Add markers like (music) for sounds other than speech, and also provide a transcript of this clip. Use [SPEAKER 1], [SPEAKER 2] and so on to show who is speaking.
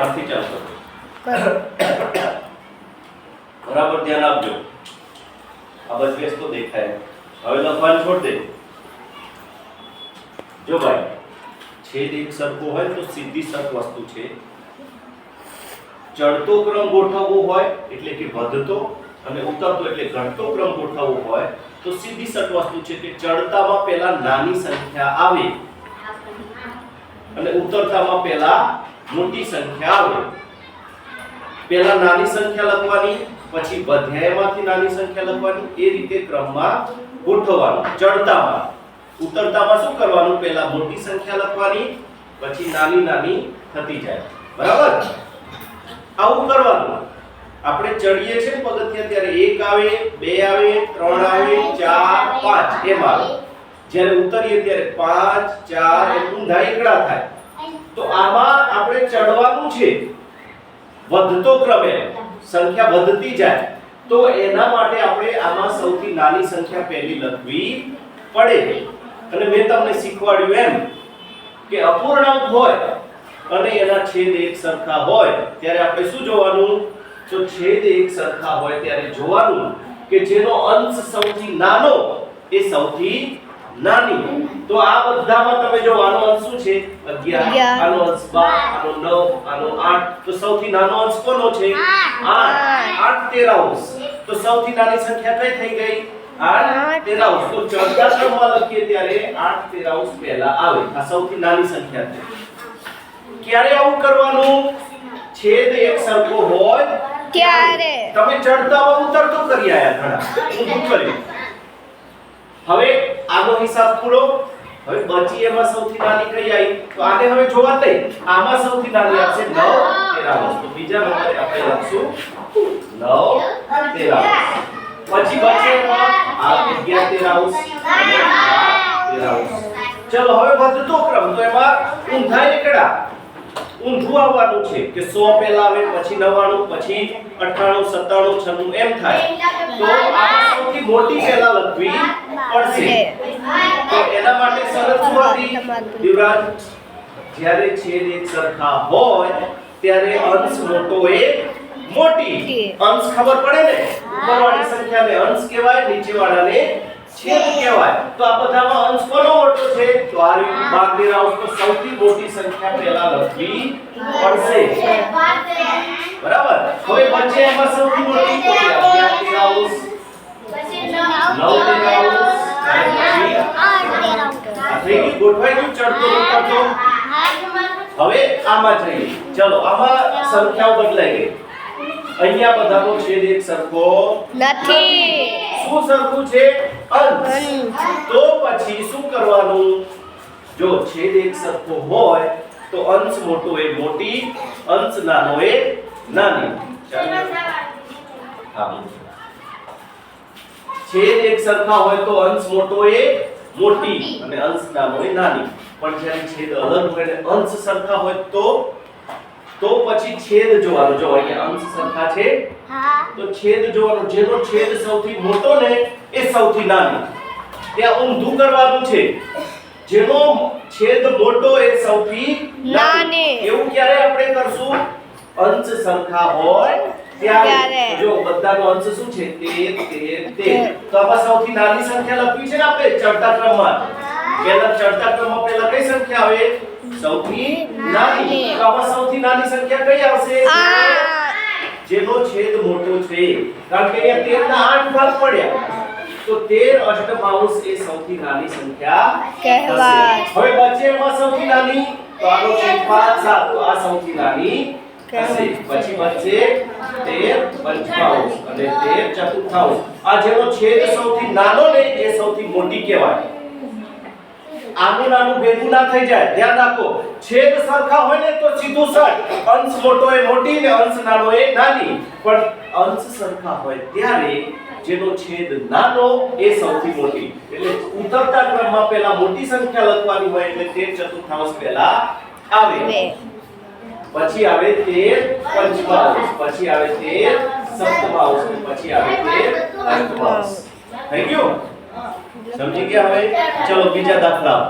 [SPEAKER 1] આથી ચાલુ (coughs) બરાબર ધ્યાન આપજો. આ બેસ તો દેખાય. હવે લખવાનું છોડ દે. જો ભાઈ છેદ એક સરખો હોય તો સીધી સરખ વસ્તુ છે. ચડતો ક્રમ ગોઠવવો હોય એટલે કે વધતો અને ઉતરતો એટલે ઘટતો ક્રમ ગોઠવવો હોય તો સીધી સટ વસ્તુ છે કે ચડતામાં પહેલા નાની સંખ્યા આવે. અને ઉતરતામાં પહેલા મોટી સંખ્યા આવે. પહેલા નાની સંખ્યા લખવાની, પછી બધાયમાંથી નાની સંખ્યા લખવાની, એ રીતે ક્રમમાં ગોઠવવાનું, ચડતામાં. ઉતરતામાં શું કરવાનું? પહેલા મોટી સંખ્યા લખવાની, પછી નાની નાની થતી જાય. બરાબર? આવું કરવાનું. આપણે ચડીએ છીએ પગથિયા ત્યારે એક આવે, બે આવે, ત્રણ આવે, ચાર, પાંચ, એમ આવે. જ્યારે ઉતરીએ ત્યારે પાંચ, ચાર એ ઊંધા એકડા થાય. તો આમાં આપણે ચડવાનું છે. વધતો ક્રમે સંખ્યા વધતી જાય. તો એના માટે આપણે આમાં સૌથી નાની સંખ્યા પહેલી લખવી પડે. અને મેં તમને શીખવાડ્યું એમ કે અપૂર્ણાંક હોય અને એના છેદ એક સરખા હોય, ત્યારે આપણે શું જોવાનું? જો છેદ એક સરખા હોય, ત્યારે જોવાનું કે જેનો અંશ સૌથી નાનો એ સૌથી નાની. તો આ બધામાં તમે જો આનો અંશ શું છે? 11 આનો અંશ 12 આનો 9 આનો 8 તો સૌથી નાનો અંશ કોનો છે? 8 8 તેરાઉસ તો સૌથી નાની સંખ્યા કઈ થઈ ગઈ? 8 તેરાઉસ તો ચડતા ક્રમમાં લખીએ ત્યારે 8 તેરાઉસ પહેલા આવે. આ સૌથી નાની સંખ્યા છે. ક્યારે આવું કરવાનું? છેદ એક સરખો હોય
[SPEAKER 2] ત્યારે.
[SPEAKER 1] તમે ચડતા ઉતરતો કરી આયા ઘણા. ઊંધું કર્યું હવે આનો હિસાબ પૂરો. હવે બચી એમાં સૌથી નાની કઈ આવી? તો આને હવે જોવા દે આમાં સૌથી નાની આવશે 9 તેરાવસ તો બીજા નંબરે આપણે લખશું 9 તેરાવસ પછી બચે આ 11 તેરાવસ અને આ તેરાવસ ચલો, હવે વધતો ક્રમ. તો એમાં ઊંધા નીકળ્યા. ઊંધું આવવાનું છે કે 100 પહેલા આવે, પછી 99 પછી 98 97 96 એમ થાય. તો સૌથી મોટી પહેલા લખવી પડશે. તો એના માટે સરસ હતી યુવરાજ જ્યારે છેદ એક સરખા હોય, ત્યારે અંશ મોટો એ મોટી. અંશ ખબર પડે ને? ઉપરવાળી સંખ્યાને અંશ કહેવાય, નીચેવાળાને છેદ કહેવાય. તો આ બધામાં અંશ કોનો મોટો છે? તો આ ભાગની રાઉસ તો સૌથી મોટી સંખ્યા પહેલા લખવી પડશે. બરાબર? હવે વચ્ચે એમાં સૌથી મોટી તો કે 11 તેરાઉસ નવ તેરાઉસ અને પછી આ થઈ ગયું ગોઠવાઈ ગયું ચડતો ઉતરતો હવે આમાં જઈએ. ચલો આમાં સંખ્યાઓ બદલાઈ ગઈ. અહીંયા બધાનો છેદ એક સરખો
[SPEAKER 2] નથી.
[SPEAKER 1] શું સરખું છે? અંશ. તો પછી શું કરવાનું? જો છેદ એક સરખો હોય તો અંશ મોટો એ મોટી અંશ નાનો એ નાની. હા. છેદ એક સરખા હોય તો અંશ મોટો એ મોટી અને અંશ નાનો એ નાની. પણ જ્યારે છેદ અલગ હોય અને અંશ સરખા હોય તો તો પછી છેદ જોવાનો. જો અહીંયા અંશ સરખા છે તો છેદ જોવાનો. જેનો છેદ સૌથી મોટો ને એ સૌથી નાનો. ત્યાં ઊંધું કરવાનું છે. જેનો છેદ મોટો એ સૌથી
[SPEAKER 2] નાનો.
[SPEAKER 1] એવું ક્યારે આપણે કરશું? અંશ સરખા હોય ત્યારે
[SPEAKER 2] ત્યારે.
[SPEAKER 1] જો બધાનો અંશ શું છે? 13 13 13 તો આમાં સૌથી નાની સંખ્યા લખવી છે ને આપણે ચડતા ક્રમમાં? પહેલા ચડતા ક્રમમાં પહેલા કઈ સંખ્યા આવે? સૌથી નાની.
[SPEAKER 2] નાની.
[SPEAKER 1] તો આમાં સૌથી નાની સંખ્યા કઈ આવશે?
[SPEAKER 2] આ
[SPEAKER 1] જેનો છેદ મોટો છે. કારણ કે અહીંયા 13 ના 8 ભાગ પડ્યા. તો 13 અષ્ટમાંશ એ સૌથી નાની સંખ્યા
[SPEAKER 2] કહેવાય.
[SPEAKER 1] થશે. હવે વચ્ચે એમાં સૌથી નાની. તો આનો છેદ 5 7 તો આ સૌથી નાની થશે પછી વચ્ચે 13 પંચમાંશ અને 13 ચતુર્થાંશ આ જેનો છેદ સૌથી નાનો ને એ સૌથી મોટી કહેવાય. આનું નાનું ભેગું ના થઈ જાય. ધ્યાન રાખો. છેદ સરખા હોય ને તો સીધું સટ અંશ મોટો એ મોટી ને અંશ નાનો એ નાની. પણ અંશ સરખા હોય ત્યારે જેનો છેદ નાનો એ સૌથી મોટી. એટલે ઉતરતા ક્રમમાં પહેલા મોટી સંખ્યા લખવાની હોય એટલે તેર ચતુર્થાંશ પહેલા આવે. પછી આવે તે પંચમાંશ પછી આવે તે સપ્તમાંશ પછી આવે તે અષ્ટમાંશ થઈ ગયું? સમજી ગયા હવે? ચલો બીજા દાખલા.